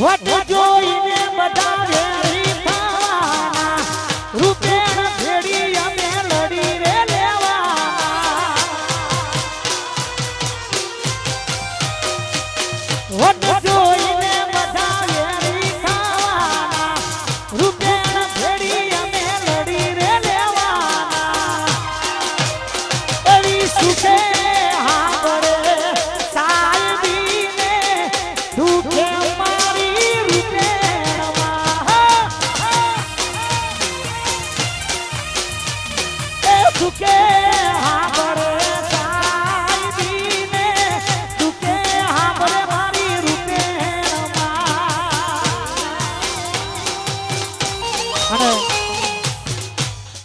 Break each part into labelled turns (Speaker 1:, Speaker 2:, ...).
Speaker 1: વટ જોઈને બધા વેરી થવાના રૂપેણ ભેડી અમે લડી રે લેવાના વટ જોઈને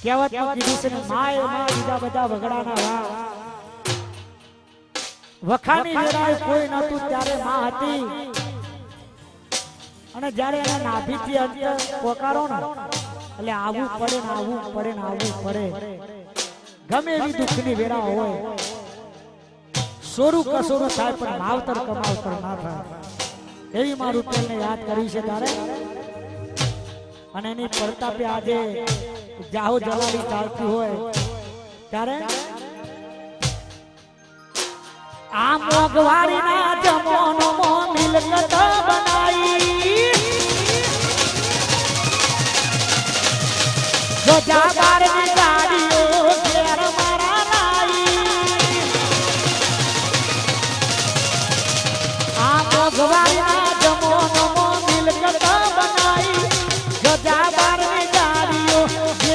Speaker 1: કહેવતમાં કીધું કોઈ નતું ત્યારે માં હતી અને જ્યારે એના નાભીથી એટલે આવવું પડે ને આવવું પડે ને આવવું પડે ગમે એવી દુઃખની વેરા હોય, સોરું કસોરું થાય પણ માવતર કમાવતર ના થાય. એવી મારું તેલને યાદ કરી છે તારે? અને એની પડતાપે આજે જાહો જલાલી ચાલતી હોય. ત્યારે આ મોગવારી ના જમોનો મો મિલકત બનાઈ જો બારની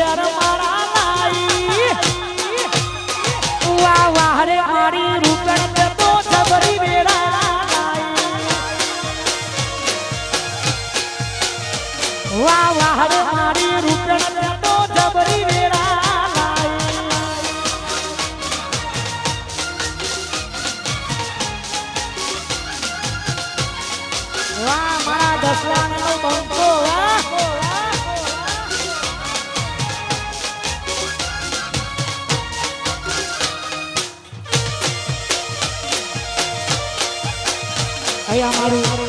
Speaker 1: ઘેર મારા લાઈ વાહ વાહ રે અહીંયા મારું.